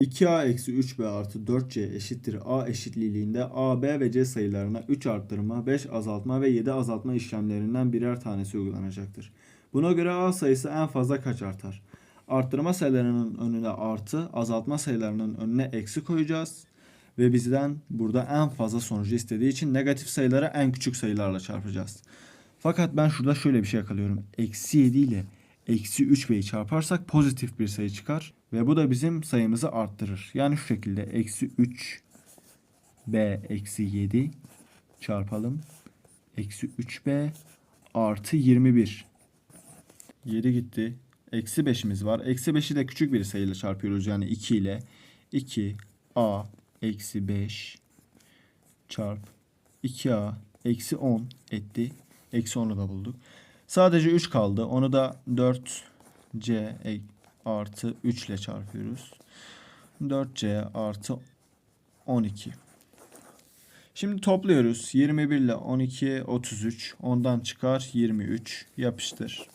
2a eksi 3b artı 4c eşittir a eşitliğinde a, b ve c sayılarına 3 arttırma, 5 azaltma ve 7 azaltma işlemlerinden birer tanesi uygulanacaktır. Buna göre a sayısı en fazla kaç artar? Arttırma sayılarının önüne artı, azaltma sayılarının önüne eksi koyacağız. Ve bizden burada en fazla sonucu istediği için negatif sayıları en küçük sayılarla çarpacağız. Fakat ben şurada şöyle bir şey yakalıyorum. Eksi 7 ile eksi 3 b'yi çarparsak pozitif bir sayı çıkar. Ve bu da bizim sayımızı arttırır. Yani şu şekilde eksi 3 b eksi 7 çarpalım. Eksi 3b artı 21. 7 gitti. Eksi 5'imiz var. Eksi 5'i de küçük bir sayıyla çarpıyoruz. Yani 2 ile 2 a eksi 5 çarp 2a eksi 10 etti. Eksi 10'u da bulduk. Sadece 3 kaldı. Onu da 4c e- artı 3 ile çarpıyoruz. 4c artı 12. Şimdi topluyoruz. 21 ile 12 33. Ondan çıkar 23. Yapıştır.